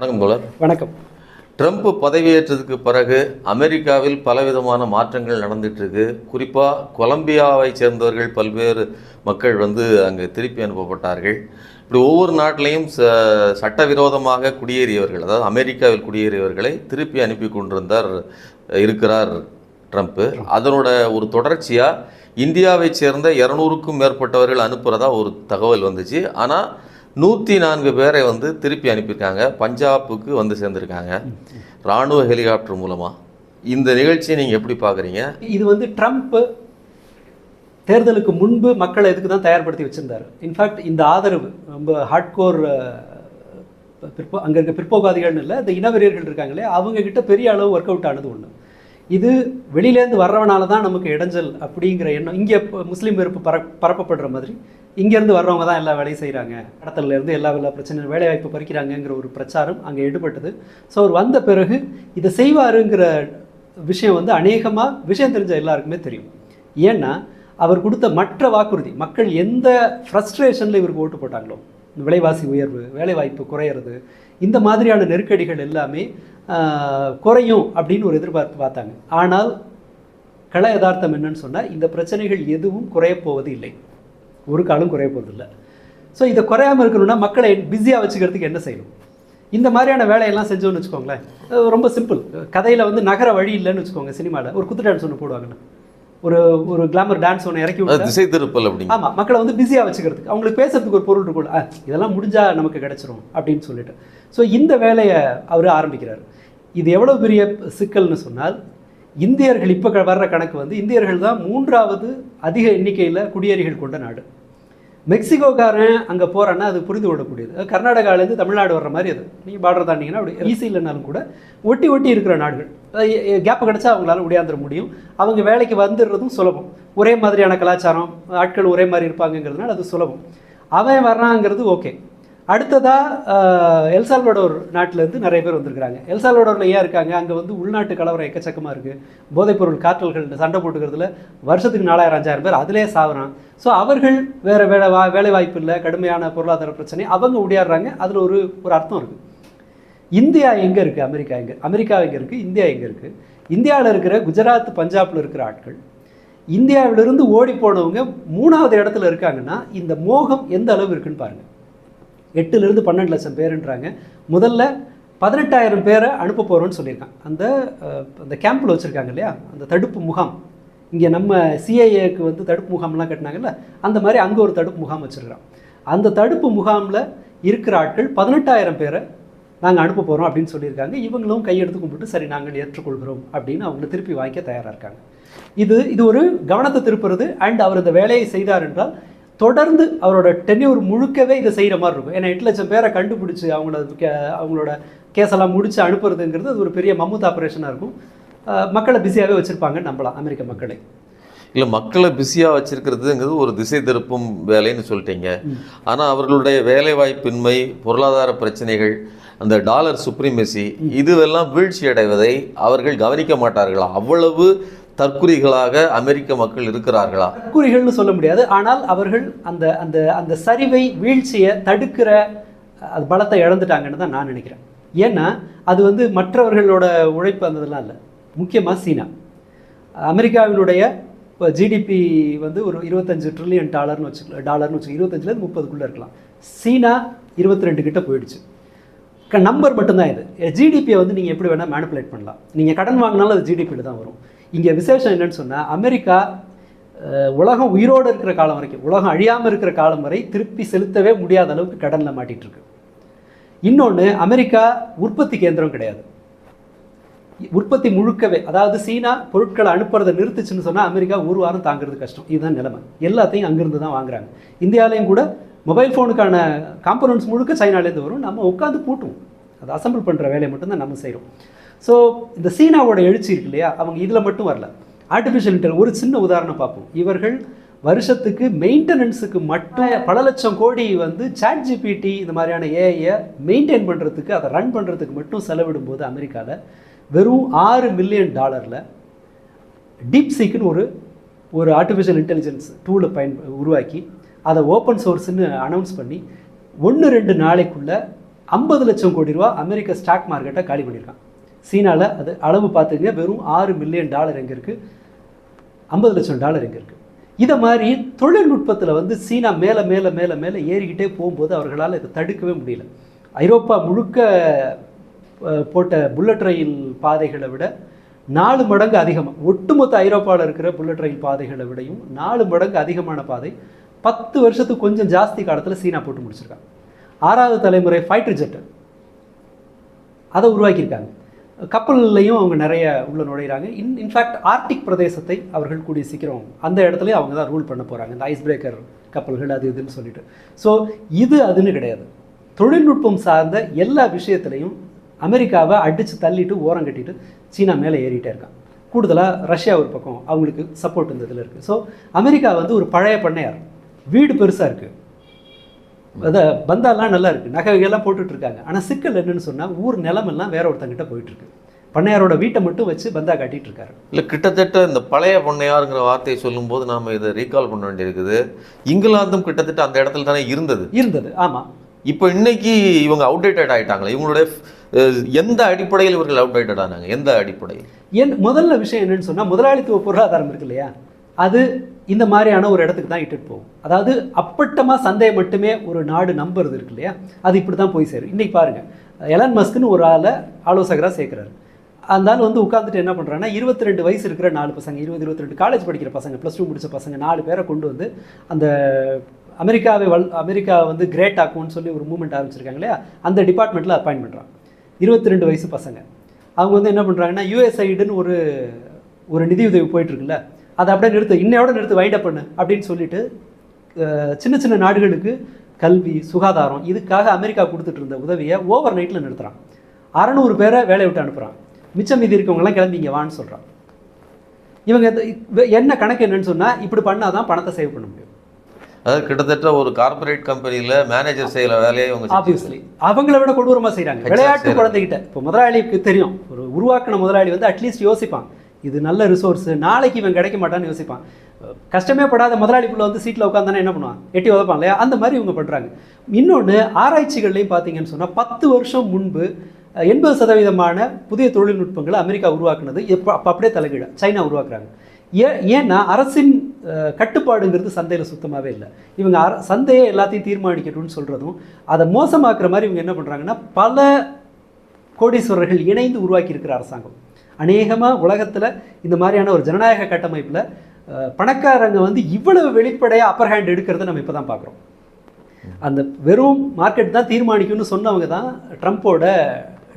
வணக்கம் தோழர். வணக்கம். ட்ரம்ப் பதவியேற்றதுக்கு பிறகு அமெரிக்காவில் பலவிதமான மாற்றங்கள் நடந்துட்டு இருக்கு குறிப்பாக கொலம்பியாவை சேர்ந்தவர்கள் பல்வேறு மக்கள் வந்து அங்கே திருப்பி அனுப்பப்பட்டார்கள். இப்படி ஒவ்வொரு நாட்டிலையும் ச சட்டவிரோதமாக குடியேறியவர்கள் அதாவது அமெரிக்காவில் குடியேறியவர்களை திருப்பி அனுப்பி கொண்டிருந்தார் இருக்கிறார் ட்ரம்ப். அதனோட ஒரு தொடர்ச்சியாக இந்தியாவைச் சேர்ந்த இரநூறுக்கும் மேற்பட்டவர்கள் அனுப்புகிறதா ஒரு தகவல் வந்துச்சு. ஆனால் நூற்றி நான்கு பேரை வந்து திருப்பி அனுப்பியிருக்காங்க. பஞ்சாபுக்கு வந்து சேர்ந்துருக்காங்க. இராணுவ ஹெலிகாப்டர் மூலமாக இந்த நிகழ்ச்சியை நீங்கள் எப்படி பார்க்குறீங்க? இது வந்து ட்ரம்ப் தேர்தலுக்கு முன்பு மக்களை இதுக்கு தான் தயார்படுத்தி வச்சுருந்தார்? இன்ஃபேக்ட் இந்த ஆதரவு ரொம்ப ஹார்ட்கோர் பிற்போ அங்கே இருக்க பிற்போக்காதிகள்னு இல்லை இந்த இனவெறியர்கள் இருக்காங்களே அவங்கக்கிட்ட பெரிய அளவு ஒர்க் அவுட் ஆனது ஒன்று இது வெளியிலேருந்து வர்றவனால தான் நமக்கு இடைஞ்சல் அப்படிங்கிற எண்ணம். இங்கே முஸ்லீம் வெறுப்பு பர பரப்பப்படுற மாதிரி இங்கேருந்து வர்றவங்க தான் எல்லா வேலையும் செய்கிறாங்க கடத்தல்ல இருந்து எல்லா எல்லா பிரச்சனையும் வேலைவாய்ப்பு பறிக்கிறாங்கங்கிற ஒரு பிரச்சாரம் அங்கே எடுபட்டது ஸோ அவர் வந்த பிறகு இதை செய்வாருங்கிற விஷயம் வந்து அநேகமாக விஷயம் தெரிஞ்ச எல்லாருக்குமே தெரியும். ஏன்னா அவர் கொடுத்த மற்ற வாக்குறுதி மக்கள் எந்த ஃப்ரஸ்ட்ரேஷனில் இவருக்கு ஓட்டு போட்டாங்களோ இந்த விலைவாசி உயர்வு வேலைவாய்ப்பு குறையிறது இந்த மாதிரியான நெருக்கடிகள் எல்லாமே குறையும் அப்படின்னு ஒரு எதிர்பார்த்து பார்த்தாங்க. ஆனால் கள யதார்த்தம் என்னன்னு சொன்னால் இந்த பிரச்சனைகள் எதுவும் குறையப்போவது இல்லை. ஒரு காலம் குறைய போவதில்லை ஸோ இதை குறையாமல் இருக்கணும்னா மக்களை பிஸியாக வச்சுக்கிறதுக்கு என்ன செய்யணும்? இந்த மாதிரியான வேலையெல்லாம் செஞ்சோன்னு வச்சுக்கோங்களேன். ரொம்ப சிம்பிள் கதையில் வந்து நகர வழி இல்லைன்னு வச்சுக்கோங்க சினிமாவில் ஒரு குத்து டான்ஸ் ஒன்று போடுவாங்கன்னு ஒரு ஒரு கிளாமர் டான்ஸ் ஒன்று இறக்கி விட்டு திசை திருப்பல் அப்படிங்க. ஆமாம் மக்களை வந்து பிஸியாக வச்சுக்கிறதுக்கு. அவங்களுக்கு பேசுறதுக்கு ஒரு பொருள் இருக்கும்ல "ஆ, இதெல்லாம் முடிஞ்சால் நமக்கு கிடைச்சிரும் அப்படின்னு சொல்லிட்டு. ஸோ இந்த வேலையை அவர் ஆரம்பிக்கிறார். இது எவ்வளோ பெரிய சிக்கல்னு சொன்னால் இந்தியர்கள் இப்போ வர்ற கணக்கு வந்து இந்தியர்கள் தான் மூன்றாவது அதிக எண்ணிக்கையில் குடியேறிகள் கொண்ட நாடு. மெக்சிகோக்காரன் அங்கே போகிறான்னா அது புரிந்து கொள்ளக்கூடியது. கர்நாடகாவிலேருந்து கர்நாடகாலேருந்து தமிழ்நாடு வர்ற மாதிரி அது. நீங்கள் பார்டர் தாண்டிங்கன்னா அப்படி ஈஸி இல்லைனாலும் கூட ஒட்டி ஒட்டி இருக்கிற நாடுகள். கேப் கிடச்சா அவங்களால உடையாந்துட முடியும். அவங்க வேலைக்கு வந்துடுறதும் சுலபம். ஒரே மாதிரியான கலாச்சாரம் ஆட்கள் ஒரே மாதிரி இருப்பாங்கங்கிறதுனால அது சுலபம். அவன் வர்றாங்கிறது ஓகே அடுத்ததாக எல்சால்வடோர் நாட்டிலேருந்து நிறைய பேர் வந்திருக்கிறாங்க. எல்சால்வடோரில் ஏன் இருக்காங்க? அங்கே வந்து உள்நாட்டு கலவரம் எக்கச்சக்கமாக இருக்குது போதைப்பொருள் காற்றல்கள் சண்டை போட்டுக்கிறதுல வருஷத்துக்கு நாலாயிரம் அஞ்சாயிரம் பேர் அதிலே சாகுறான் ஸோ அவர்கள் வேறு வேலை வா வேலை வாய்ப்பு இல்லை கடுமையான பொருளாதார பிரச்சனை அவங்க உடையாடுறாங்க. அதில் ஒரு ஒரு அர்த்தம் இருக்குது இந்தியா எங்கே இருக்குது அமெரிக்கா எங்கே? அமெரிக்கா எங்கே இருக்குது இந்தியா எங்கே இருக்குது இந்தியாவில் இருக்கிற குஜராத் பஞ்சாபில் இருக்கிற ஆட்கள் இந்தியாவிலிருந்து ஓடி போனவங்க மூணாவது இடத்துல இருக்காங்கன்னா இந்த மோகம் எந்த அளவு இருக்குன்னு பாருங்கள் எட்டுலேருந்து பன்னெண்டு லட்சம் பேருன்றாங்க. முதல்ல பதினெட்டாயிரம் பேரை அனுப்ப போகிறோன்னு சொல்லியிருக்கான் அந்த அந்த கேம்பில் வச்சுருக்காங்க இல்லையா? அந்த தடுப்பு முகாம். இங்கே நம்ம சிஐஏக்கு வந்து தடுப்பு முகாம்லாம் கட்டினாங்கல்ல? அந்த மாதிரி அங்கே ஒரு தடுப்பு முகாம் வச்சுருக்கிறோம். அந்த தடுப்பு முகாமில் இருக்கிற ஆட்கள் பதினெட்டாயிரம் பேரை நாங்கள் அனுப்ப போகிறோம் அப்படின்னு சொல்லியிருக்காங்க. இவங்களும் கையெடுத்து கும்பிட்டு சரி நாங்கள் ஏற்றுக்கொள்கிறோம் அப்படின்னு அவங்கள திருப்பி வாங்கிக்க தயாராக இருக்காங்க. இது இது ஒரு கவனத்தை திருப்புறது அண்ட் அவர் இந்த வேலையை செய்தார் என்றால் தொடர்ந்து அவரோட டென்யூர் முழுக்கவே இதை செய்கிற மாதிரி இருக்கும். ஏன்னா எட்டு லட்சம் பேரை கண்டுபிடிச்சி அவங்களோட அவங்களோட கேஸெல்லாம் முடிச்சு அனுப்புறதுங்கிறது அது ஒரு பெரிய மம்மூத் ஆப்ரேஷனாக இருக்கும். மக்களை பிஸியாகவே வச்சுருப்பாங்கன்னு நம்பலாம் அமெரிக்க மக்களை. இல்லை மக்களை பிஸியாக வச்சிருக்கிறதுங்கிறது ஒரு திசை திருப்பும் வேலைன்னு சொல்லிட்டீங்க. ஆனால் அவர்களுடைய வேலைவாய்ப்பின்மை பொருளாதார பிரச்சனைகள் அந்த டாலர் சுப்ரீமசி இதுவெல்லாம் வீழ்ச்சி அடைவதை அவர்கள் கவனிக்க மாட்டார்களா? அவ்வளவு தற்குறிகளாக அமெரிக்க மக்கள் இருக்கிறார்களா? தற்குறிகள்னு சொல்ல முடியாது. ஆனால் அவர்கள் அந்த அந்த அந்த சரிவை வீழ்ச்சியை தடுக்கிற அது பலத்தை இழந்துட்டாங்கன்னு தான் நான் நினைக்கிறேன். ஏன்னா அது வந்து மற்றவர்களோட உழைப்பு அந்த இதெல்லாம் இல்லை. முக்கியமாக சீனா. அமெரிக்காவினுடைய இப்போ ஜிடிபி வந்து ஒரு இருபத்தஞ்சு ட்ரில்லியன் டாலர்னு வச்சு டாலர்னு வச்சு இருபத்தஞ்சிலேருந்து முப்பதுக்குள்ளே இருக்கலாம். சீனா இருபத்தி ரெண்டு கிட்ட போயிடுச்சு. க நம்பர் மட்டும்தான் இது. ஜிடிபியை வந்து நீங்கள் எப்படி வேணால் மேனிப்புலேட் பண்ணலாம். நீங்கள் கடன் வாங்கினாலும் அது ஜிடிபியில் தான் வரும். இங்கே விசேஷம் என்னன்னு சொன்னால் அமெரிக்கா உலகம் உயிரோடு இருக்கிற காலம் வரைக்கும் உலகம் அழியாமல் இருக்கிற காலம் வரை திருப்பி செலுத்தவே முடியாத அளவுக்கு கடனில் மாட்டிட்டு இருக்கு. இன்னொன்று அமெரிக்கா உற்பத்தி கேந்திரம் கிடையாது. உற்பத்தி முழுக்கவே அதாவது சீனா பொருட்களை அனுப்புறதை நிறுத்துச்சுன்னு சொன்னால் அமெரிக்கா ஒரு வாரம் தாங்கிறது கஷ்டம். இதுதான் நிலைமை. எல்லாத்தையும் அங்கிருந்து தான் வாங்குறாங்க. இந்தியாவிலையும் கூட மொபைல் ஃபோனுக்கான காம்பனன்ஸ் முழுக்க சைனாலேருந்து வரும். நம்ம உட்காந்து பூட்டுவோம். அதை அசம்பிள் பண்ணுற வேலையை மட்டும்தான் நம்ம செய்கிறோம் ஸோ இந்த சீனாவோட எழுச்சி இருக்கு இல்லையா? அவங்க இதில் மட்டும் வரல. ஆர்டிஃபிஷியல் இன்டெல் ஒரு சின்ன உதாரணம் பார்ப்போம். இவர்கள் வருஷத்துக்கு மெயின்டெனன்ஸுக்கு மட்டும் பல லட்சம் கோடி வந்து சாட் ஜிபிடி இந்த மாதிரியான ஏஐயை மெயின்டைன் பண்ணுறதுக்கு அதை ரன் பண்ணுறதுக்கு மட்டும் செலவிடும் போது அமெரிக்காவில் வெறும் ஆறு மில்லியன் டாலரில் டீப் சீக்குன்னு ஒரு ஒரு ஆர்டிஃபிஷியல் இன்டெலிஜென்ஸ் டூலை பயன் உருவாக்கி அதை ஓப்பன் சோர்ஸ்னு அனௌன்ஸ் பண்ணி ஒன்று ரெண்டு நாளைக்குள்ளே ஐம்பது லட்சம் கோடி ரூபா அமெரிக்க ஸ்டாக் மார்க்கெட்டை காலி பண்ணியிருக்கான். சீனாவில் அது அளவு பார்த்துங்க வெறும் ஆறு மில்லியன் டாலர் எங்கே இருக்குது ஐம்பது லட்சம் டாலர் எங்கே இருக்குது இதை மாதிரி தொழில்நுட்பத்தில் வந்து சீனா மேலே மேலே மேலே மேலே ஏறிக்கிட்டே போகும்போது அவர்களால் இதை தடுக்கவே முடியல. ஐரோப்பா முழுக்க போட்ட புல்லட் ரயில் பாதைகளை விட நாலு மடங்கு அதிகமாக ஒட்டுமொத்த ஐரோப்பாவில் இருக்கிற புல்லட் ரயில் பாதைகளை விடையும் நாலு மடங்கு அதிகமான பாதை பத்து வருஷத்துக்கு கொஞ்சம் ஜாஸ்தி காலத்தில் சீனா போட்டு முடிச்சிருக்காங்க. ஆறாவது தலைமுறை ஃபைட்டர் ஜெட்டு அதை உருவாக்கியிருக்காங்க. கப்பல்லையும் அவங்க நிறைய உள்ள நுழையிறாங்க. இன் இன்ஃபேக்ட் ஆர்டிக் பிரதேசத்தை அவர்கள் கூடிய சீக்கிரம் அந்த இடத்துலையும் அவங்க தான் ரூல் பண்ண போகிறாங்க இந்த ஐஸ் பிரேக்கர் கப்பல்கள் அது இதுன்னு சொல்லிட்டு. ஸோ இது அதுன்னு கிடையாது. தொழில்நுட்பம் சார்ந்த எல்லா விஷயத்துலையும் அமெரிக்காவை அடித்து தள்ளிட்டு ஓரம் கட்டிட்டு சீனா மேலே ஏறிட்டே இருக்கான். கூடுதலாக ரஷ்யா ஒரு பக்கம் அவங்களுக்கு சப்போர்ட் இந்த இதில் இருக்குது ஸோ அமெரிக்கா வந்து ஒரு பழைய பண்ணையார். வீடு பெருசாக இருக்குது அதை பந்தாலாம் நல்லா இருக்குது நகைகள்லாம் போட்டுட்டு இருக்காங்க ஆனால் சிக்கல் என்னன்னு சொன்னால் ஊர் நிலமெல்லாம் வேற ஒருத்தங்கிட்ட போயிட்டு இருக்கு பண்ணையாரோட வீட்டை மட்டும் வச்சு பந்தா காட்டிட்டு இருக்காரு இல்லை கிட்டத்தட்ட இந்த பழைய பொன்னையாருங்கிற வார்த்தையை சொல்லும்போது நாம் இதை ரீகால் பண்ண வேண்டியிருக்குது. இங்கிலாந்தும் கிட்டத்தட்ட அந்த இடத்துல தானே இருந்தது. இருந்தது. ஆமாம் இப்போ இன்னைக்கு இவங்க அவுடேட்டட் ஆயிட்டாங்களே. இவங்களுடைய எந்த அடிப்படையில் இவர்கள் அவுடேட்டட் ஆனாங்க? எந்த அடிப்படையில்? என் முதல்ல விஷயம் என்னன்னு சொன்னால் முதலாளித்துவ பொருளாதாரம் இருக்கு இல்லையா? அது இந்த மாதிரியான ஒரு இடத்துக்கு தான் இட்டுட்டு போகும். அதாவது அப்பட்டமாக சந்தையை மட்டுமே ஒரு நாடு நம்புறது இருக்கு இல்லையா? அது இப்படி தான் போய் சேரும். இன்றைக்கி பாருங்கள் எலன் மஸ்க்னு ஒரு ஆளை ஆலோசகராக சேர்க்குறாரு. அந்த ஆள் வந்து உட்காந்துட்டு என்ன பண்ணுறாங்கன்னா இருபத்தி ரெண்டு வயசு இருக்கிற நாலு பசங்க இருபது இருபத்தி ரெண்டு காலேஜ் படிக்கிற பசங்க ப்ளஸ் டூ முடித்த பசங்க நாலு பேரை கொண்டு வந்து அந்த அமெரிக்காவை வல் அமெரிக்கா வந்து கிரேட் ஆக்கும்னு சொல்லி ஒரு மூமெண்ட் ஆரம்பிச்சிருக்காங்க இல்லையா? அந்த டிபார்ட்மெண்ட்டில் அப்பாயின் பண்ணுறான் இருபத்தி ரெண்டு வயசு பசங்க. அவங்க வந்து என்ன பண்ணுறாங்கன்னா யூஎஸ்ஐடுன்னு ஒரு ஒரு நிதியுதவி போயிட்டுருக்குல்ல அதை அப்படியே நிறுத்து இன்னையோட நிறுத்து வைண்ட் பண்ணு அப்படின்னு சொல்லிட்டு சின்ன சின்ன நாடுகளுக்கு கல்வி சுகாதாரம் இதுக்காக அமெரிக்கா கொடுத்துட்டு இருந்த உதவியை ஓவர் நைட்டில் நிறுத்துறான். அறநூறு பேரை வேலையை விட்டு அனுப்புகிறான் மிச்சம் மீதி இருக்கவங்கலாம் கிளம்பி இங்கே வான்னு சொல்கிறான் இவங்க என்ன கணக்கு என்னன்னு சொன்னால் இப்படி பண்ணாதான் தான் பணத்தை சேவ் பண்ண முடியும். அதாவது கிட்டத்தட்ட ஒரு கார்ப்பரேட் கம்பெனியில் மேனேஜர் செய்கிற வேலையை செஞ்சு- ஆப்வியஸ்லி அவங்கள விட கொடூரமாக செய்கிறாங்க விளையாட்டு. குழந்தைகிட்ட. இப்போ முதலாளிக்கு தெரியும். ஒரு உருவாக்கின முதலாளி வந்து அட்லீஸ்ட் யோசிப்பான். இது நல்ல ரிசோர்ஸு நாளைக்கு இவன் கிடைக்க மாட்டான்னு யோசிப்பான். கஷ்டமே படாத முதலாளிக்குள்ள வந்து சீட்டில் உட்காந்தானே என்ன பண்ணுவான்? எட்டி உதப்பான் இல்லையா? அந்த மாதிரி இவங்க பண்ணுறாங்க இன்னொன்று ஆராய்ச்சிகள்லையும் பார்த்தீங்கன்னு சொன்னால் பத்து வருஷம் முன்பு எண்பது சதவீதமான புதிய தொழில்நுட்பங்களை அமெரிக்கா உருவாக்குனது எப்போ அப்போ அப்படியே தலைகீழ சைனா உருவாக்குறாங்க. ஏன் ஏன்னா அரசின் கட்டுப்பாடுங்கிறது சந்தையில் சுத்தமாகவே இல்லை. இவங்க அர சந்தையை எல்லாத்தையும் தீர்மானிக்கட்டும்னு சொல்கிறதும் அதை மோசமாக்குற மாதிரி இவங்க என்ன பண்ணுறாங்கன்னா பல கோடீஸ்வரர்கள் இணைந்து உருவாக்கியிருக்கிற அரசாங்கம். அநேகமாக உலகத்தில் இந்த மாதிரியான ஒரு ஜனநாயக கட்டமைப்பில் பணக்காரங்க வந்து இவ்வளவு வெளிப்படையாக அப்பர் ஹேண்ட் எடுக்கிறத நம்ம இப்போ தான் பார்க்குறோம் அந்த வெறும் மார்க்கெட் தான் தீர்மானிக்கும்னு சொன்னவங்க தான் ட்ரம்ப்போட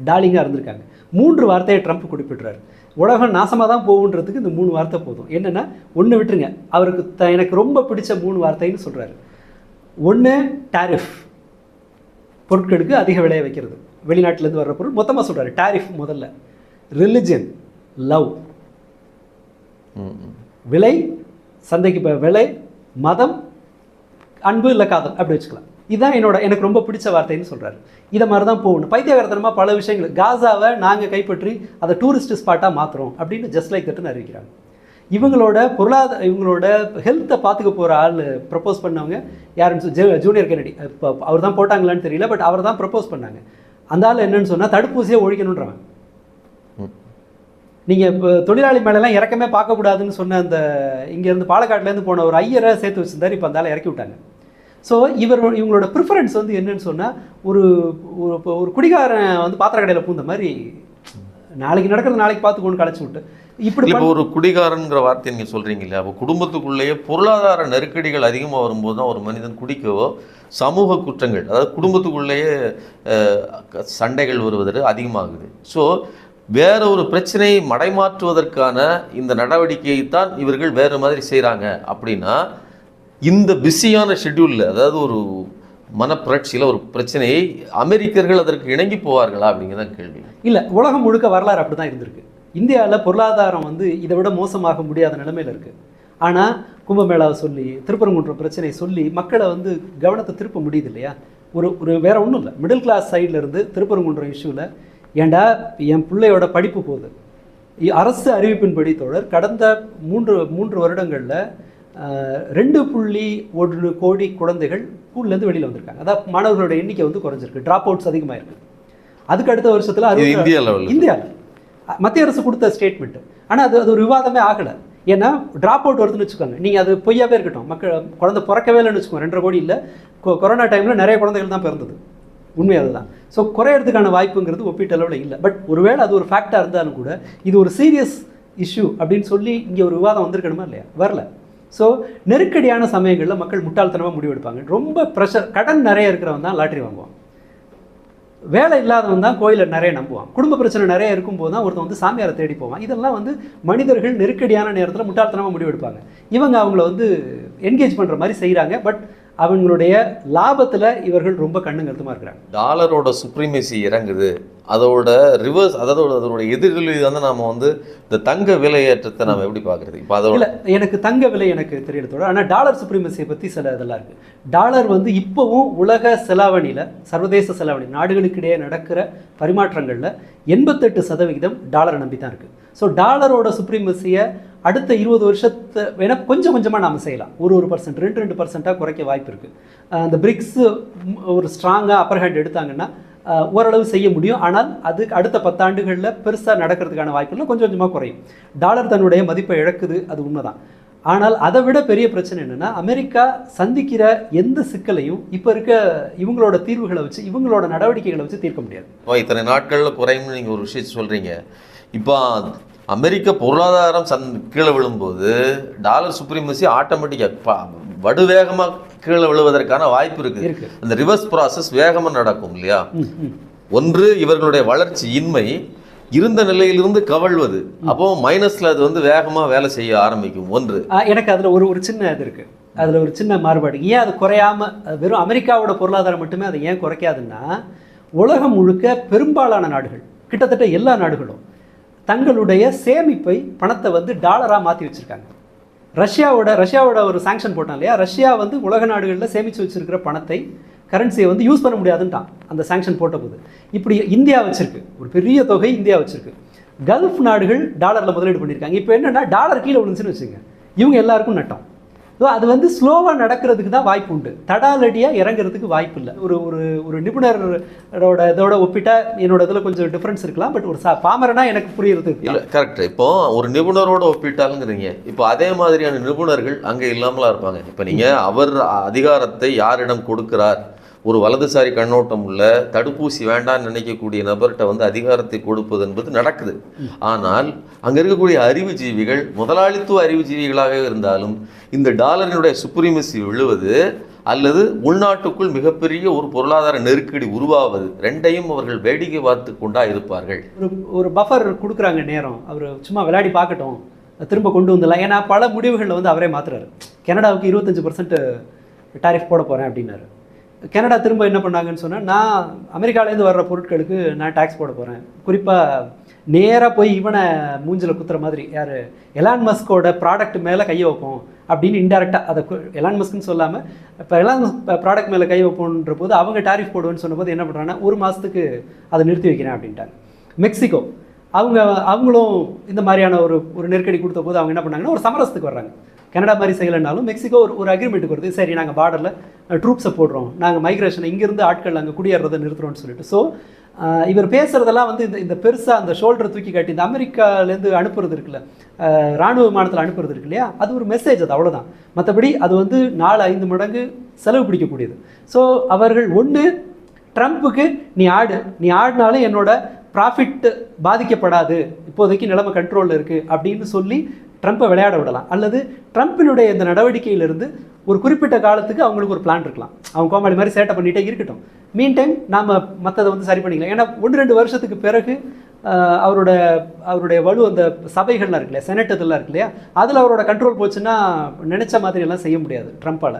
டார்லிங்காக இருந்திருக்காங்க. மூன்று வார்த்தையை ட்ரம்ப் குறிப்பிட்றாரு. உலகம் நாசமாக தான் போகுன்றதுக்கு இந்த மூணு வார்த்தை போதும். என்னென்னா ஒன்று விட்டுருங்க. அவருக்கு த எனக்கு ரொம்ப பிடிச்ச மூணு வார்த்தைன்னு சொல்கிறாரு ஒன்று டாரிஃப் பொருட்களுக்கு அதிக விலையை வைக்கிறது. வெளிநாட்டிலேருந்து வர்ற பொருள். மொத்தமாக சொல்கிறாரு டாரிஃப் முதல்ல. ரிலிஜன் லவ் ம், ம். விலை சந்தைக்கு விலை மதம் அன்பு இல்லை காதல் அப்படி வச்சுக்கலாம். இதுதான் என்னோட எனக்கு ரொம்ப பிடிச்ச வார்த்தைன்னு சொல்கிறாரு இதை மாதிரி தான் போகணும். பைத்தியகாரத்தனமாக பல விஷயங்கள். காசாவை நாங்கள் கைப்பற்றி அதை டூரிஸ்ட் ஸ்பாட்டாக மாற்றுறோம் அப்படின்னு ஜஸ்ட் லைக் தட்டுன்னு அறிவிக்கிறாங்க. இவங்களோட பொருளாதார இவங்களோட ஹெல்த்தை பார்த்துக்க போகிற ஆள் ப்ரப்போஸ் பண்ணவங்க யாருன்னு ஜூ- ஜூனியர் கெனடி இப்போ அவர் தான் போட்டாங்களான்னு தெரியல பட் அவர் தான் ப்ரப்போஸ் பண்ணாங்க. அந்த ஆள் என்னன்னு சொன்னால் தடுப்பூசியை ஒழிக்கணுன்றவன். நீங்கள் இப்போ தொழிலாளி மேலெல்லாம் இறக்கமே பார்க்கக்கூடாதுன்னு சொன்ன அந்த இங்கேருந்து பாலக்காட்டுலேருந்து போன ஒரு ஐயரை சேர்த்து வச்சிருந்தாரு இப்போ அந்த இறக்கி விட்டாங்க. ஸோ இவர் இவங்களோட ப்ரிஃபரன்ஸ் வந்து என்னன்னு சொன்னால் ஒரு ஒரு இப்போ ஒரு குடிகாரன் வந்து பாத்திர கடையில் பூந்த மாதிரி நாளைக்கு நடக்கிறது நாளைக்கு பார்த்து கொண்டு களைச்சி விட்டு இப்படி இப்போ ஒரு குடிகாரன்ங்கிற வார்த்தையை நீங்கள் சொல்கிறீங்க இல்லையா அப்போ குடும்பத்துக்குள்ளேயே பொருளாதார நெருக்கடிகள் அதிகமாக வரும்போது தான் ஒரு மனிதன் குடிக்கவோ சமூக குற்றங்கள் அதாவது குடும்பத்துக்குள்ளேயே சண்டைகள் வருவது அதிகமாகுது. ஸோ வேற ஒரு பிரச்சனையை மடைமாற்றுவதற்கான இந்த நடவடிக்கையை தான் இவர்கள் வேறு மாதிரி செய்கிறாங்க அப்படின்னா இந்த பிஸியான ஷெட்யூலில் அதாவது ஒரு மனப்புரட்சியில் ஒரு பிரச்சனையை அமெரிக்கர்கள் அதற்கு இணங்கி போவார்களா அப்படிங்கிறதான் கேள்வி. இல்லை உலகம் முழுக்க வரலாறு அப்படி தான் இருந்திருக்கு. இந்தியாவில் பொருளாதாரம் வந்து இதை விட மோசமாக முடியாத நிலைமையில் இருக்குது ஆனால் கும்பமேளாவை சொல்லி திருப்பரங்குன்ற பிரச்சனையை சொல்லி மக்களை வந்து கவனத்தை திருப்ப முடியுது இல்லையா? ஒரு ஒரு வேற ஒன்றும் இல்லை. மிடில் கிளாஸ் சைட்லேருந்து இருந்து இஷ்யூவில் ஏன்டா என் பிள்ளையோட படிப்பு போகுது. அரசு அறிவிப்பின்படி தோழர் கடந்த மூன்று மூன்று வருடங்களில் ரெண்டு புள்ளி ஒன்று கோடி குழந்தைகள் ஸ்கூல்லேருந்து வெளியில் வந்திருக்காங்க. அதாவது மாணவர்களோட எண்ணிக்கை வந்து குறைஞ்சிருக்கு. ட்ராப் அவுட்ஸ் அதிகமாக இருக்கு அதுக்கு அடுத்த வருஷத்தில் இது அறுபத்தி இந்திய லெவலில் இந்தியாவில் மத்திய அரசு கொடுத்த ஸ்டேட்மெண்ட் ஆனால் அது அது ஒரு விவாதமே ஆகலை. ஏன்னா ட்ராப் அவுட் வருதுன்னு வச்சுக்கோங்க. நீங்கள் அது பொய்யாவே இருக்கட்டும். மக்கள் குழந்தை பிறக்கவே இல்லைன்னு வச்சுக்கோங்க. ரெண்டரை கோடி இல்லை. கொ- கொரோனா டைமில் நிறைய குழந்தைகள் தான் பிறந்தது. உண்மை அதுதான் ஸோ குறையறதுக்கான வாய்ப்புங்கிறது ஒப்பீட்டளவில் இல்லை. பட் ஒருவேளை அது ஒரு ஃபேக்டாக இருந்தாலும் கூட இது ஒரு சீரியஸ் இஷ்யூ அப்படின்னு சொல்லி இங்கே ஒரு விவாதம் வந்திருக்கணுமா இல்லையா? வரல. ஸோ நெருக்கடியான சமயங்களில் மக்கள் முட்டாள்தனமாக முடிவெடுப்பாங்க. ரொம்ப ப்ரெஷர் கடன் நிறைய இருக்கிறவன் தான் லாட்ரி வாங்குவான். வேலை இல்லாதவன் தான் கோயிலை நிறைய நம்புவான். குடும்ப பிரச்சனை நிறைய இருக்கும்போது தான் ஒருத்தன் வந்து சாமியாரை தேடி போவான். இதெல்லாம் வந்து மனிதர்கள் நெருக்கடியான நேரத்தில் முட்டாள்தனமாக முடிவெடுப்பாங்க. இவங்க அவங்கள வந்து என்கேஜ் பண்ணுற மாதிரி செய்கிறாங்க பட் அவங்களுடைய லாபத்தில் இவர்கள் ரொம்ப கண்ணு கருத்துமாக இருக்கிறாங்க. டாலரோட சுப்ரீமேசி இறங்குது. அதோட ரிவர்ஸ் அதோட அதோட எதிர்விலை வந்து நாம வந்து இந்த தங்க விலையேற்றத்தை நாம எப்படி பார்க்கறது? இப்போ அதோட இல்லை எனக்கு தங்க விலை எனக்கு தெரியறதோட ஆனால் டாலர் சுப்ரீமசியை பற்றி சில இதெல்லாம் இருக்குது டாலர் வந்து இப்போவும் உலக செலாவணியில் சர்வதேச செலாவணி நாடுகளுக்கிடையே நடக்கிற பரிமாற்றங்களில் எண்பத்தெட்டு சதவிகிதம் டாலரை நம்பி தான் இருக்குது ஸோ டாலரோட சுப்ரீமசியை அடுத்த இருபது வருஷத்தை வேணால் கொஞ்சம் கொஞ்சமாக நாம் செய்யலாம். ஒரு ஒரு பர்சன்ட் ரெண்டு ரெண்டு பர்சன்ட்டாக குறைக்க வாய்ப்பு இருக்குது அந்த பிரிக்ஸு ஒரு ஸ்ட்ராங்காக அப்பர் ஹேண்ட் எடுத்தாங்கன்னா ஓரளவு செய்ய முடியும். ஆனால் அது அடுத்த பத்தாண்டுகளில் பெருசாக நடக்கிறதுக்கான வாய்ப்புகள் கொஞ்சம் கொஞ்சமாக குறையும். டாலர் தன்னுடைய மதிப்பை இழக்குது அது உண்மைதான். ஆனால் அதை விட பெரிய பிரச்சனை என்னென்னா அமெரிக்கா சந்திக்கிற எந்த சிக்கலையும் இப்போ இருக்க இவங்களோட தீர்வுகளை வச்சு இவங்களோட நடவடிக்கைகளை வச்சு தீர்க்க முடியாது. இத்தனை நாட்களில் குறையும்னு நீங்கள் ஒரு விஷயத்தை சொல்கிறீங்க இப்போ அமெரிக்க பொருளாதாரம் சந் கீழே விழும்போது டாலர் சுப்ரீமசி ஆட்டோமேட்டிக்காக வடுவேகமாக கீழே விழுவதற்கான வாய்ப்பு இருக்குது இருக்கு. அந்த ரிவர்ஸ் ப்ராசஸ் வேகமாக நடக்கும் இல்லையா. ஒன்று இவர்களுடைய வளர்ச்சி இன்மை இருந்த நிலையிலிருந்து கவழ்வது. அப்போ மைனஸ்ல அது வந்து வேகமா வேலை செய்ய ஆரம்பிக்கும். ஒன்று. எனக்கு அதில் ஒரு ஒரு சின்ன இது இருக்குது அதில் ஒரு சின்ன மாறுபாடு. ஏன் அது குறையாம வெறும் அமெரிக்காவோட பொருளாதாரம் மட்டுமே அதை ஏன் குறைக்காதுன்னா உலகம் முழுக்க பெரும்பாலான நாடுகள் கிட்டத்தட்ட எல்லா நாடுகளும் தங்களுடைய சேமிப்பை பணத்தை வந்து டாலராக மாற்றி வச்சுருக்காங்க. ரஷ்யாவோட ரஷ்யாவோட ஒரு சாங்ஷன் போட்டான் இல்லையா? ரஷ்யா வந்து உலக நாடுகளில் சேமித்து வச்சுருக்கிற பணத்தை கரன்சியை வந்து யூஸ் பண்ண முடியாதுன்ட்டான் அந்த சாங்ஷன் போட்ட போது இப்படி இந்தியா வச்சுருக்கு. ஒரு பெரிய தொகை இந்தியா வச்சுருக்கு. கல்ஃப் நாடுகள் டாலரில் முதலீடு பண்ணியிருக்காங்க. இப்போ என்னென்னா டாலர் கீழே விழுந்துச்சுன்னு வச்சுங்க இவங்க எல்லாருக்கும் நட்டம். ஸோ அது வந்து ஸ்லோவாக நடக்கிறதுக்கு தான் வாய்ப்பு உண்டு. தடாலடியாக இறங்குறதுக்கு வாய்ப்பு இல்லை. ஒரு ஒரு ஒரு நிபுணரோட இதோட ஒப்பிட்டா என்னோட இதில் கொஞ்சம் டிஃப்ரென்ஸ் இருக்கலாம். பட் ஒரு சா பாமரனா எனக்கு புரியுறது இல்ல கரெக்ட் இப்போ ஒரு நிபுணரோட ஒப்பிட்டாலுங்கிறீங்க. இப்போ அதே மாதிரியான நிபுணர்கள் அங்க இல்லாமலா இருப்பாங்க. இப்போ நீங்க அவர் அதிகாரத்தை யாரிடம் கொடுக்கிறார்? ஒரு வலதுசாரி கண்ணோட்டம் உள்ள தடுப்பூசி வேண்டாம்னு நினைக்கக்கூடிய நபர்கிட்ட வந்து அதிகாரத்தை கொடுப்பது என்பது நடக்குது. ஆனால் அங்கே இருக்கக்கூடிய அறிவுஜீவிகள் முதலாளித்துவ அறிவுஜீவிகளாக இருந்தாலும் இந்த டாலரினுடைய சுப்ரீமசி விழுவது அல்லது உள்நாட்டுக்குள் மிகப்பெரிய ஒரு பொருளாதார நெருக்கடி உருவாவது ரெண்டையும் அவர்கள் வேடிக்கை பார்த்து கொண்டா இருப்பார்கள். ஒரு ஒரு பஃபர் கொடுக்குறாங்க நேரம். அவர் சும்மா விளையாடி பார்க்கட்டும். திரும்ப கொண்டு வந்துடலாம். ஏன்னா பல முடிவுகளில் வந்து அவரே மாத்துறாரு. கனடாவுக்கு இருபத்தஞ்சு பர்சன்ட் டாரிஃப் போட போகிறேன் அப்படின்னாரு. கனடா திரும்ப என்ன பண்ணாங்கன்னு சொன்னால் நான் அமெரிக்காலேருந்து வர்ற பொருட்களுக்கு நான் டேக்ஸ் போட போகிறேன் குறிப்பாக நேராக போய் இவனை மூஞ்சில் குத்துற மாதிரி யார் எலான் மஸ்கோட ப்ராடக்ட் மேலே கையை வைப்போம். அப்படின்னு இன்டெரக்டாக அதை எலான் மஸ்க்னு சொல்லாமல் இப்போ எலான் மஸ்க் ப்ராடக்ட் மேலே கை வைப்போன்ற போது அவங்க டாரிஃப் போடுவேன்னு சொன்னபோது என்ன பண்ணுறாங்கன்னா ஒரு மாதத்துக்கு அதை நிறுத்தி வைக்கிறேன் அப்படின்ட்டாங்க. மெக்சிகோ அவங்க அவங்களும் இந்த மாதிரியான ஒரு ஒரு நெருக்கடி கொடுத்த போது அவங்க என்ன பண்ணாங்கன்னா ஒரு சமரசத்துக்கு வர்றாங்க. கனடா மாதிரி செய்யலைனாலும் மெக்சிகோ ஒரு ஒரு அக்ரிமெண்ட்டுக்கு வருது சரி நாங்கள் பார்டரில் ட்ரூப்ஸை போடுறோம். நாங்கள் மைக்ரேஷன் இங்கேருந்து ஆட்கள் அங்கே குடியேறதை நிறுத்துறோம்னு சொல்லிட்டு. ஸோ இவர் பேசுகிறதெல்லாம் வந்து இந்த இந்த பெருசாக அந்த ஷோல்டரை தூக்கி காட்டி இந்த அமெரிக்காலேருந்து அனுப்புறது இருக்குல்ல ராணுவ விமானத்தில் அனுப்புறது இருக்கு இல்லையா? அது ஒரு மெசேஜ் அது அவ்வளோதான் மற்றபடி அது வந்து நாலு ஐந்து மடங்கு செலவு பிடிக்கக்கூடியது. ஸோ அவர்கள் ஒன்று ட்ரம்ப்புக்கு நீ ஆடு நீ ஆடினாலும் என்னோட ப்ராஃபிட் பாதிக்கப்படாது. இப்போதைக்கு நிலைமை கண்ட்ரோலில் இருக்குது அப்படின்னு சொல்லி ட்ரம்ப்பை விளையாட விடலாம். அல்லது ட்ரம்ப்பினுடைய இந்த நடவடிக்கையிலிருந்து ஒரு குறிப்பிட்ட காலத்துக்கு அவங்களுக்கு ஒரு பிளான் இருக்கலாம். அவங்க கோமாளி மாதிரி சேட்டை பண்ணிகிட்டே இருக்கட்டும். மீன் டைம் நாம் மற்றதை வந்து சரி பண்ணிக்கலாம். ஏன்னா ஒன்று ரெண்டு வருஷத்துக்கு பிறகு அவரோட அவருடைய வலு அந்த சபைகள்லாம் இருக்கு இல்லையா? செனட் இதெல்லாம் இருக்கு இல்லையா? அதில் அவரோட கண்ட்ரோல் போச்சுன்னா நினச்ச மாதிரி எல்லாம் செய்ய முடியாது ட்ரம்ப்பால்.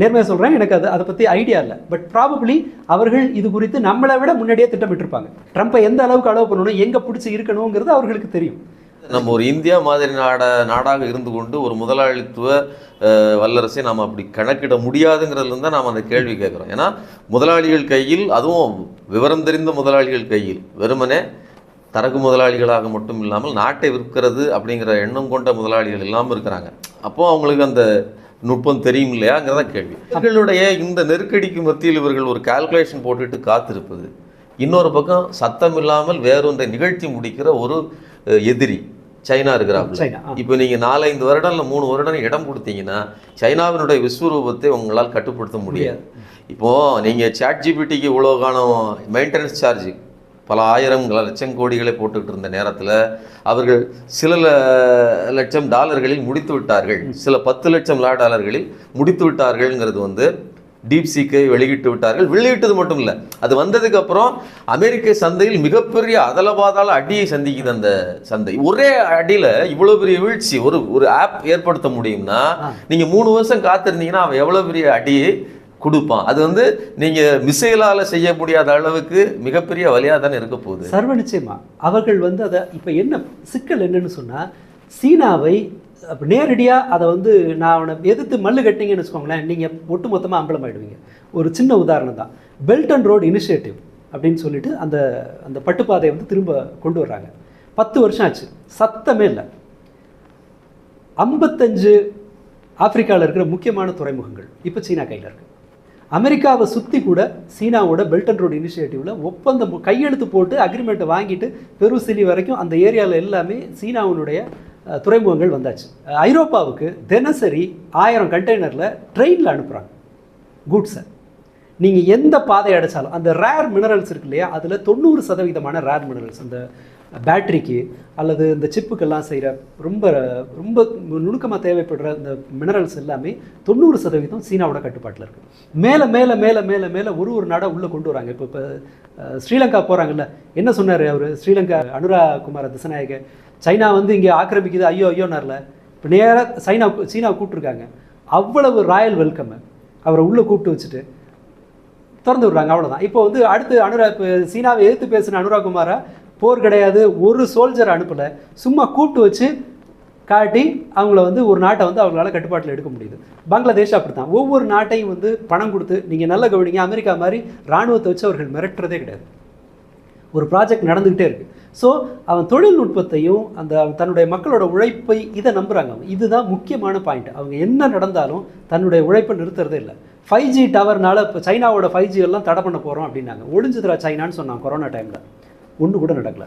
நேர்மையாக சொல்கிறேன் எனக்கு அது அதை பற்றி ஐடியா இல்லை. பட் ப்ராபப்ளி அவர்கள் இது குறித்து நம்மளை விட முன்னாடியே திட்டமிட்டிருப்பாங்க. ட்ரம்ப்பை எந்த அளவுக்கு அளவு பண்ணணும் எங்கே பிடிச்சி இருக்கணுங்கிறது அவர்களுக்கு தெரியும். நம்ம ஒரு இந்தியா மாதிரி நாட நாடாக இருந்து கொண்டு ஒரு முதலாளித்துவ வல்லரசை நாம் அப்படி கணக்கிட முடியாதுங்கிறதுல தான் நாம் அந்த கேள்வி கேட்குறோம். ஏன்னா முதலாளிகள் கையில் அதுவும் விவரம் தெரிந்த முதலாளிகள் கையில் வெறுமனே தரகு முதலாளிகளாக மட்டும் இல்லாமல் நாட்டை விற்கிறது அப்படிங்கிற எண்ணம் கொண்ட முதலாளிகள் இல்லாமல் இருக்கிறாங்க. அப்போது அவங்களுக்கு அந்த நுட்பம் தெரியும் இல்லையாங்கிறத கேள்வி. இவர்களுடைய இந்த நெருக்கடிக்கு மத்தியில் இவர்கள் ஒரு கால்குலேஷன் போட்டுட்டு காத்திருப்பது. இன்னொரு பக்கம் சத்தம் இல்லாமல் வேறொன்றை நிகழ்த்தி முடிக்கிற ஒரு எதிரி. சைனா ஆ. இப்போ நீங்கள் நாலஞ்சு வருடம் இல்லை மூணு வருடம் இடம் கொடுத்தீங்கன்னா சைனாவினுடைய விஸ்வரூபத்தை உங்களால் கட்டுப்படுத்த முடியாது. இப்போ நீங்கள் சாட் ஜிபிடிக்கு இவ்வளோ காலம் மெயின்டெனன்ஸ் சார்ஜ் பல ஆயிரம் லட்சம் கோடிகளை போட்டுக்கிட்டு இருந்த நேரத்தில் அவர்கள் சில லட்சம் டாலர்களில் முடித்து விட்டார்கள். சில பத்து லட்சம் லா டாலர்களில் முடித்து விட்டார்கள்ங்கிறது வந்து டீப் சீக்கை வெளியிட்டு விட்டார்கள். வெளியிட்டது மட்டும் இல்லை. அது வந்ததுக்கு அப்புறம் அமெரிக்க சந்தையில் மிகப்பெரிய அதலபாதால அடியை சந்திக்குது அந்த சந்தை. ஒரே அடியில் இவ்வளோ பெரிய வீழ்ச்சி ஒரு ஒரு ஆப் ஏற்படுத்த முடியும்னா. நீங்கள் மூணு வருஷம் காத்திருந்தீங்கன்னா அவன் எவ்வளோ பெரிய அடியை கொடுப்பான். அது வந்து நீங்கள் மிசைலால் செய்ய முடியாத அளவுக்கு மிகப்பெரிய வழியாக தானே இருக்க போகுது. சர்வ நிச்சயமா. அவர்கள் வந்து அதை இப்போ என்ன சிக்கல் என்னன்னு சொன்னா சீனாவை அப்ப நேரடியா அதை வந்து நான் அவனை எதிர்த்து மல்லு கட்டிங்கன்னு வச்சுக்கோங்களேன் நீங்கள் ஒட்டு மொத்தமாக அம்பலமாயிடுவீங்க ஒரு சின்ன உதாரணம் தான். பெல்ட் அண்ட் ரோடு இனிஷியேட்டிவ் அப்படின்னு சொல்லிட்டு அந்த அந்த பட்டுப்பாதையை வந்து திரும்ப கொண்டு வர்றாங்க. பத்து வருஷம் ஆச்சு. சத்தமே இல்லை. ஐம்பத்தஞ்சு ஆப்பிரிக்காவில் இருக்கிற முக்கியமான துறைமுகங்கள். இப்போ சீனா கையில் இருக்கு. அமெரிக்காவை சுற்றி கூட சீனாவோட பெல்ட் அண்ட் ரோடு இனிஷியேட்டிவ்ல ஒப்பந்தம் கையெழுத்து போட்டு அக்ரிமெண்ட்டை வாங்கிட்டு பெருசிலி வரைக்கும் அந்த ஏரியாவில் எல்லாமே சீனாவினுடைய துறைமுகங்கள் வந்தாச்சு. ஐரோப்பாவுக்கு தினசரி ஆயிரம் கண்டெய்னரில் ட்ரெயினில் அனுப்புகிறாங்க குட்ஸை நீங்கள் எந்த பாதை அடைச்சாலும் அந்த ரேர் மினரல்ஸ் இருக்கு இல்லையா அதில் தொண்ணூறு சதவீதமான ரேர் மினரல்ஸ் அந்த பேட்டரிக்கு அல்லது இந்த சிப்புக்கெல்லாம் செய்கிற ரொம்ப ரொம்ப நுணுக்கமாக தேவைப்படுற இந்த மினரல்ஸ் எல்லாமே தொண்ணூறு சதவீதம் சீனாவோட கட்டுப்பாட்டில் இருக்குது மேலே மேலே மேலே மேலே மேலே ஒரு ஒரு நாடாக உள்ளே கொண்டு வராங்க. இப்போ இப்போ ஸ்ரீலங்கா போகிறாங்கல்ல என்ன சொன்னார் அவர்? ஸ்ரீலங்கா அனுரா குமார திசநாயக சைனா வந்து இங்கே ஆக்கிரமிக்குது ஐயோ ஐயோனார்ல இப்போ நேராக சைனா சீனா கூப்பிட்ருக்காங்க அவ்வளவு ராயல் வெல்கம் அவரை உள்ளே கூப்பிட்டு வச்சுட்டு திறந்து விடுறாங்க அவ்வளோதான் இப்போ வந்து அடுத்து அனுரா இப்போ சீனாவை எதிர்த்து பேசின அனுராக் குமாரா போர் கிடையாது ஒரு சோல்ஜர் அனுப்பலை. சும்மா கூப்பிட்டு வச்சு காட்டி அவங்கள வந்து ஒரு நாட்டை வந்து அவங்களால கட்டுப்பாட்டில் எடுக்க முடியுது. பங்களாதேஷ் அப்படித்தான். ஒவ்வொரு நாட்டையும் வந்து பணம் கொடுத்து நீங்கள் நல்ல கவனிங்க அமெரிக்கா மாதிரி இராணுவத்தை வச்சு அவர்கள் மிரட்டுறதே கிடையாது. ஒரு ப்ராஜெக்ட் நடந்துக்கிட்டே இருக்குது ஸோ அவன் தொழில்நுட்பத்தையும் அந்த தன்னுடைய மக்களோட உழைப்பை இதை நம்புகிறாங்க அவங்க. இதுதான் முக்கியமான பாயிண்ட் அவங்க என்ன நடந்தாலும் தன்னுடைய உழைப்பை நிறுத்துறதே இல்லை. ஃபைவ் ஜி டவர்னால இப்போ சைனாவோட ஃபைவ் ஜி எல்லாம் தடை பண்ண போகிறோம் அப்படின்னாங்க. ஒழிஞ்சுதுரா சைனான்னு சொன்னான் கொரோனா டைமில் ஒன்று கூட நடக்கல.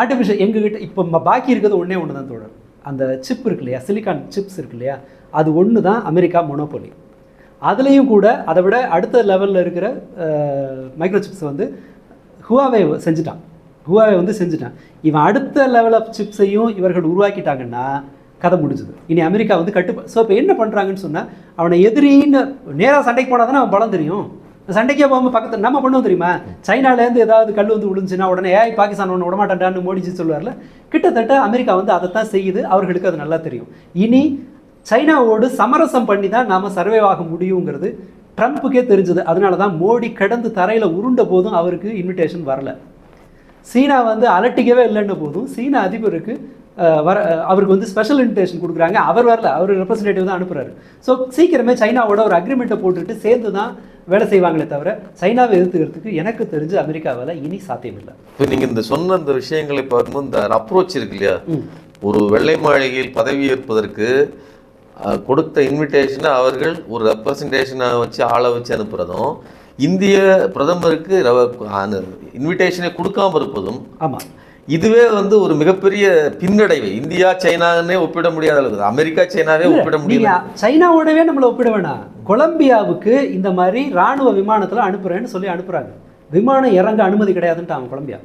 ஆர்டிஃபிஷியல் எங்ககிட்ட இப்போ பாக்கி இருக்கிறது ஒன்றே ஒன்று தான் தோழர். அந்த சிப் இருக்கு இல்லையா? சிலிக்கான் சிப்ஸ் இருக்கு இல்லையா? அது ஒன்று தான் அமெரிக்கா மொனோபொலி அதுலேயும் கூட அதை விட அடுத்த லெவலில் இருக்கிற மைக்ரோ சிப்ஸ் வந்து ஹுவாவே செஞ்சுட்டான். ஹுவாவே வந்து செஞ்சுட்டான். இவன் அடுத்த லெவல் ஆஃப் சிப்ஸையும் இவர்கள் உருவாக்கிட்டாங்கன்னா கதை முடிஞ்சது. இனி அமெரிக்கா வந்து கட்டுப்பா ஸோ இப்போ என்ன பண்ணுறாங்கன்னு சொன்னால் அவனை எதிரின்னு நேராக சண்டைக்கு போனால் தானே அவன் பலம் தெரியும். சண்டைக்கே போகாமல் பக்கத்தில் நம்ம பண்ணுவோம் தெரியுமா? சைனாலேருந்து ஏதாவது கல் வந்து விழுந்துச்சுன்னா உடனே ஏய் பாகிஸ்தான் ஒன்று விடமாட்டான்டான்னு மோடிஜி சொல்லுவார்ல கிட்டத்தட்ட அமெரிக்கா வந்து அதை தான் செய்யுது. அவர்களுக்கு அது நல்லா தெரியும். இனி சைனாவோடு சமரசம் பண்ணி தான் நாம் சர்வே ஆக முடியுங்கிறது ட்ரம்ப்புக்கே தெரிஞ்சது. அதனால தான் மோடி கடந்து தரையில் உருண்ட போதும் அவருக்கு இன்விடேஷன் வரல. சீனா வந்து அலட்டிக்கவே இல்லைன்ன போதும் சீன அதிபருக்கு வர அவருக்கு வந்து ஸ்பெஷல் இன்விடேஷன் கொடுக்குறாங்க. அவர் வரல. அவர் ரெப்ரசன்டேட்டிவ் தான் அனுப்புறாரு. ஸோ சீக்கிரமே சைனாவோட ஒரு அக்ரிமெண்ட்டை போட்டுட்டு சேர்ந்து தான் வேலை செய்வாங்களே தவிர சைனாவை எதிர்த்துக்கிறதுக்கு எனக்கு தெரிஞ்சு அமெரிக்காவால் இனி சாத்தியமில்லை. இப்போ நீங்கள் இந்த சொன்ன இந்த விஷயங்களை பார்க்கும்போது இந்த அப்ரோச் இருக்கு இல்லையா. ஒரு வெள்ளை மாளிகையில் பதவியேற்பதற்கு கொடுத்த இன்விடேஷனை அவர்கள் ஒரு ரெப்ரசன்டேஷனை வச்சு ஆளை வச்சு அனுப்புறதும் இந்திய பிரதமருக்கு இன்விடேஷனை கொடுக்காம இருப்பதும் ஆமாம் இதுவே வந்து ஒரு மிகப்பெரிய பின்னடைவு. இந்தியா சைனான்னே ஒப்பிட முடியாத அளவுக்கு. அமெரிக்கா சைனாவே ஒப்பிட முடியல. சைனாவோடவே நம்மளை ஒப்பிட வேணாம். கொலம்பியாவுக்கு இந்த மாதிரி ராணுவ விமானத்துல அனுப்புறேன்னு சொல்லி அனுப்புறாங்க. விமானம் இறங்க அனுமதி கிடையாதுன்ட்டாங்க கொலம்பியா.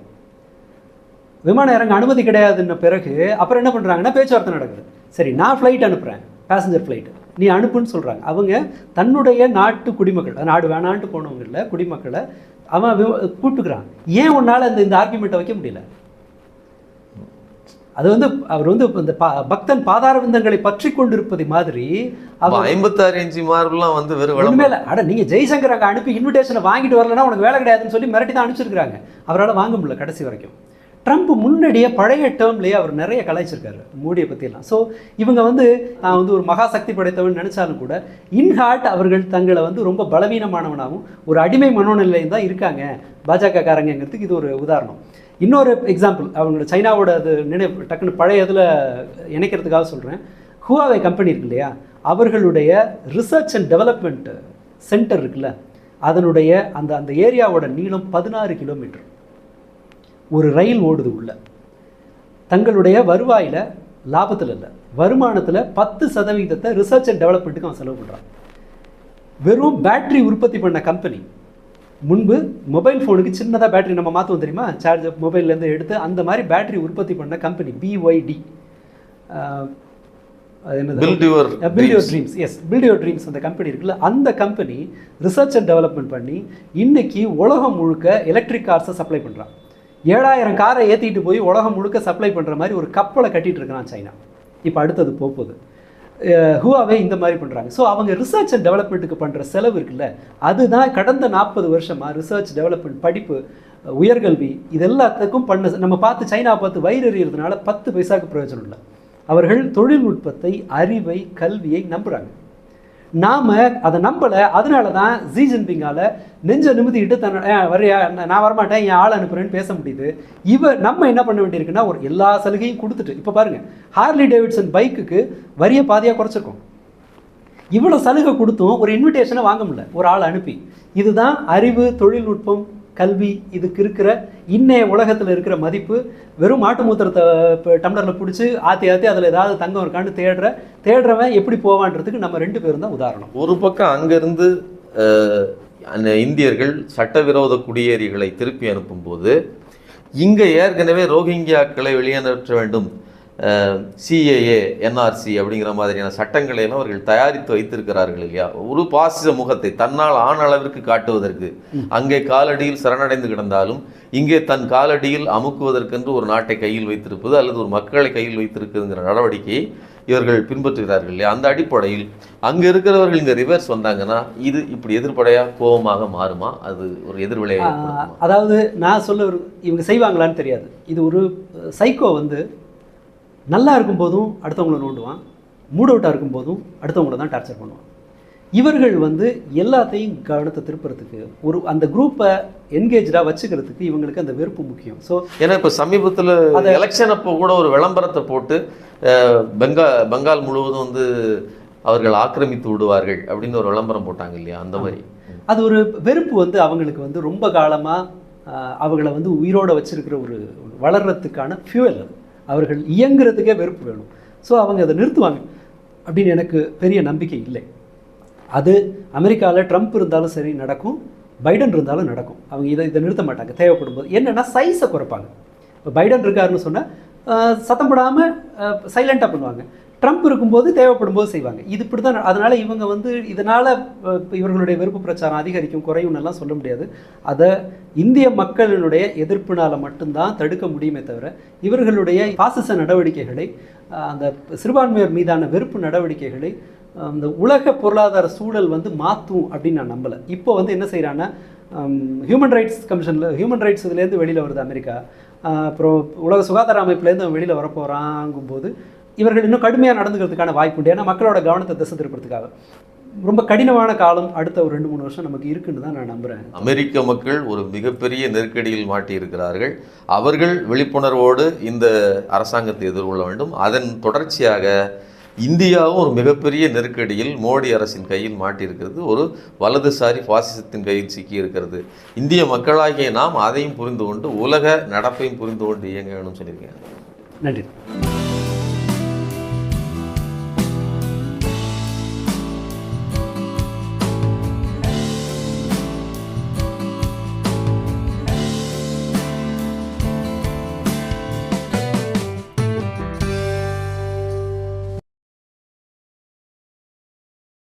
விமானம் இறங்க அனுமதி கிடையாதுன்ன பிறகு அப்புறம் என்ன பண்றாங்கன்னா பேச்சுவார்த்தை நடக்குது. சரி நான் ஃப்ளைட் அனுப்புறேன். பேசஞ்சர் ஃப்ளைட் நீ அனுப்புன்னு சொல்றாங்க. அவங்க தன்னுடைய நாட்டு குடிமக்கள் நாடு வேணான்ட்டு போனவங்க இல்ல குடிமக்களை அவன் கூப்பிட்டுக்கிறான். ஏன் உன்னால இந்த இந்த ஆர்குமெண்ட்டை வைக்க முடியல? அது வந்து அவர் வந்து இந்த பக்தன் பாதார விந்தங்களை பற்றி கொண்டிருப்பதை மாதிரி அவர் ஐம்பத்தாறு இன்ச்சு மார்பெல்லாம் வந்து வெறும் இல்லை. அட நீங்க ஜெய்சங்கர் அங்க அனுப்பி இன்விடேஷனை வாங்கிட்டு வரலன்னா உனக்கு வேலை கிடையாதுன்னு சொல்லி மிரட்டி தான் அனுப்பிச்சிருக்காங்க அவரால் வாங்க முடியல கடைசி வரைக்கும். ட்ரம்ப் முன்னாடியே பழைய டேர்ம்லேயே அவர் நிறைய கலாய்ச்சிருக்காரு மோடியை பற்றியெல்லாம் ஸோ இவங்க வந்து நான் வந்து ஒரு மகா சக்தி படைத்தவன் நினச்சாலும் கூட இன்ஹார்ட் அவர்கள் தங்களை வந்து ரொம்ப பலவீனமானவனாகவும் ஒரு அடிமை மனோநிலையும் தான் இருக்காங்க பாஜக காரங்கிறதுக்கு இது ஒரு உதாரணம். இன்னொரு எக்ஸாம்பிள் அவங்களோட சைனாவோட அது நினைவு டக்குன்னு பழைய இதில் இணைக்கிறதுக்காக சொல்கிறேன் ஹுவாவே கம்பெனி இருக்கு இல்லையா? அவர்களுடைய ரிசர்ச் அண்ட் டெவலப்மெண்ட் சென்டர் இருக்குல்ல? அதனுடைய அந்த அந்த ஏரியாவோட நீளம் பதினாறு கிலோமீட்டர் ஒரு ரயில் ஓடுது உள்ள. தங்களுடைய வருவாயில் லாபத்தில் இல்லை. வருமானத்தில் பத்து சதவீதத்தை ரிசர்ச் அண்ட் டெவலப்மெண்ட்டுக்கு அவன் செலவு பண்ணுறான் வெறும் பேட்டரி உற்பத்தி பண்ண கம்பெனி முன்பு மொபைல் ஃபோனுக்கு சின்னதாக பேட்டரி நம்ம மாற்றுவோம் தெரியுமா? சார்ஜ் மொபைல்லேருந்து எடுத்து அந்த மாதிரி பேட்டரி உற்பத்தி பண்ண company BYD dreams is build your dreams அந்த கம்பெனி இருக்குல்ல. அந்த கம்பெனி ரிசர்ச் அண்ட் டெவலப்மெண்ட் பண்ணி இன்னைக்கு உலகம் முழுக்க எலக்ட்ரிக் கார்ஸை சப்ளை பண்ணுறான் ஏழாயிரம் காரை ஏற்றிட்டு போய் உலகம் முழுக்க சப்ளை பண்ணுற மாதிரி ஒரு கப்பலை கட்டிகிட்டு இருக்கிறான் சைனா. இப்போ அடுத்தது போகுது ஹுவாவே இந்த மாதிரி பண்ணுறாங்க ஸோ அவங்க ரிசர்ச் அண்ட் டெவலப்மெண்ட்டுக்கு பண்ணுற செலவு இருக்குல்ல அதுதான் கடந்த நாற்பது வருஷமாக ரிசர்ச் டெவலப்மெண்ட் படிப்பு உயர்கல்வி இது எல்லாத்துக்கும் பண்ண நம்ம பார்த்து சைனா பார்த்து வயிறு எறிகிறதுனால பத்து பைசாக்கு பிரயோஜனம் இல்லை. அவர்கள் தொழில்நுட்பத்தை அறிவை கல்வியை நம்புகிறாங்க நாம் அதை நம்பலை அதனால தான் ஜி ஜின்பிங்கால் நெஞ்ச நிமித்திக்கிட்டு தன்னோட வரையா வரியா நான் நான் வரமாட்டேன் என் ஆள் அனுப்புகிறேன்னு பேச முடியுது. இவ நம்ம என்ன பண்ண வேண்டியிருக்குன்னா ஒரு எல்லா சலுகையும் கொடுத்துட்டு இப்போ பாருங்கள் ஹார்லி டேவிட்சன் பைக்குக்கு வரிய பாதியாக குறைச்சிருக்கோம். இவ்வளோ சலுகை கொடுத்தும் ஒரு இன்விடேஷனை வாங்க முடியல ஒரு ஆள் அனுப்பி. இதுதான் அறிவு தொழில்நுட்பம் கல்வி இதுக்கு இருக்கிற இன்னைய உலகத்தில் இருக்கிற மதிப்பு வெறும் மாட்டு மூத்திரத்தை இப்போ டம்ளரில் பிடிச்சி ஆற்றி ஆற்றி அதில் ஏதாவது தங்கம் இருக்கான்னு தேடுற தேடுறவன் எப்படி போவான்றதுக்கு நம்ம ரெண்டு பேரும் தான் உதாரணம். ஒரு பக்கம் அங்கிருந்து அந்த இந்தியர்கள் சட்டவிரோத குடியேறிகளை திருப்பி அனுப்பும்போது இங்கே ஏற்கனவே ரோஹிங்கியாக்களை வெளியேற்ற வேண்டும் சிஏஏ என்ஆர்சி அப்படிங்கிற மாதிரியான சட்டங்களை எல்லாம் அவர்கள் தயாரித்து வைத்திருக்கிறார்கள் இல்லையா? ஒரு பாசிச முகத்தை தன்னால் ஆன அளவிற்கு காட்டுவதற்கு. அங்கே காலடியில் சரணடைந்து கிடந்தாலும் இங்கே தன் காலடியில் அமுக்குவதற்கென்று ஒரு நாட்டை கையில் வைத்திருப்பது அல்லது ஒரு மக்களை கையில் வைத்திருக்குங்கிற நடவடிக்கையை இவர்கள் பின்பற்றுகிறார்கள் இல்லையா? அந்த அடிப்படையில் அங்கே இருக்கிறவர்கள் இங்கே ரிவர்ஸ் வந்தாங்கன்னா இது இப்படி எதிர்ப்படையாக கோபமாக மாறுமா? அது ஒரு எதிர்விளைவை ஆஹ், அதாவது நான் சொல்ல இவங்க செய்வாங்களான்னு தெரியாது. இது ஒரு சைக்கோ வந்து நல்லா இருக்கும்போதும் அடுத்தவங்கள நோண்டுவான். மூட் அவுட்டாக இருக்கும்போதும் அடுத்தவங்கள தான் டார்ச்சர் பண்ணுவான். இவர்கள் வந்து எல்லாத்தையும் கவனத்தை திருப்புறதுக்கு ஒரு அந்த குரூப்பை என்கேஜாக வச்சுக்கிறதுக்கு இவங்களுக்கு அந்த வெறுப்பு முக்கியம். ஸோ ஏன்னா இப்போ சமீபத்தில் எலெக்ஷன் அப்போ கூட ஒரு விளம்பரத்தை போட்டு பெங்கா பெங்கால் முழுவதும் வந்து அவர்கள் ஆக்கிரமித்து விடுவார்கள் அப்படின்னு ஒரு விளம்பரம் போட்டாங்க இல்லையா அந்த மாதிரி. அது ஒரு வெறுப்பு வந்து அவங்களுக்கு வந்து ரொம்ப காலமாக அவங்கள வந்து உயிரோட வச்சிருக்கிற ஒரு வளர்றதுக்கான ஃபியூவல் அது. அவர்கள் இயங்குறதுக்கே வெறுப்பு வேணும். ஸோ அவங்க அதை நிறுத்துவாங்க. அப்படின்னு எனக்கு பெரிய நம்பிக்கை இல்லை. அது அமெரிக்காவில் ட்ரம்ப் இருந்தாலும் சரி நடக்கும். பைடன் இருந்தாலும் நடக்கும். அவங்க இதை இதை நிறுத்த மாட்டாங்க. தேவைப்படும் போது என்னென்னா சைஸை குறைப்பாங்க. இப்போ பைடன் இருக்காருன்னு சொன்னால் சத்தம் போடாமல் சைலண்ட்டாக பண்ணுவாங்க. ட்ரம்ப் இருக்கும்போது தேவைப்படும் போது செய்வாங்க. இது இப்படி தான் அதனால் இவங்க வந்து இதனால் இவர்களுடைய வெறுப்பு பிரச்சாரம் அதிகரிக்கும் குறையும் எல்லாம் சொல்ல முடியாது. அதை இந்திய மக்களினுடைய எதிர்ப்பினால் மட்டும்தான் தடுக்க முடியுமே தவிர இவர்களுடைய பாசிச நடவடிக்கைகளை அந்த சிறுபான்மையர் மீதான வெறுப்பு நடவடிக்கைகளை அந்த உலக பொருளாதார சூழல் வந்து மாற்றும் அப்படின்னு நான் நம்பலை. இப்போ வந்து என்ன செய்கிறான்னா ஹியூமன் ரைட்ஸ் கமிஷனில் ஹியூமன் ரைட்ஸ் இதுலேருந்து வெளியில் வருது அமெரிக்கா. அப்புறம் உலக சுகாதார அமைப்புலேருந்து அவன் வெளியில் வரப்போகிறாங்கும்போது இவர்கள் இன்னும் கடுமையாக நடந்துக்கிறதுக்கான வாய்ப்பு உண்டு. ஏன்னா மக்களோட கவனத்தை திசை திருப்பறதுக்காக. ரொம்ப கடினமான காலம் அடுத்த ஒரு ரெண்டு மூணு வருஷம் நமக்கு இருக்குன்னு தான் நான் நம்புகிறேன் அமெரிக்க மக்கள் ஒரு மிகப்பெரிய நெருக்கடியில் மாட்டியிருக்கிறார்கள். அவர்கள் விழிப்புணர்வோடு இந்த அரசாங்கத்தை எதிர்கொள்ள வேண்டும். அதன் தொடர்ச்சியாக இந்தியாவும் ஒரு மிகப்பெரிய நெருக்கடியில் மோடி அரசின் கையில் மாட்டியிருக்கிறது. ஒரு வலதுசாரி பாசிசத்தின் கையில் சிக்கி இருக்கிறது இந்திய மக்களாகிய நாம் அதையும் புரிந்து கொண்டு உலக நடப்பையும் புரிந்து கொண்டு இயங்க வேணும்னு சொல்லியிருக்கேன். நன்றி.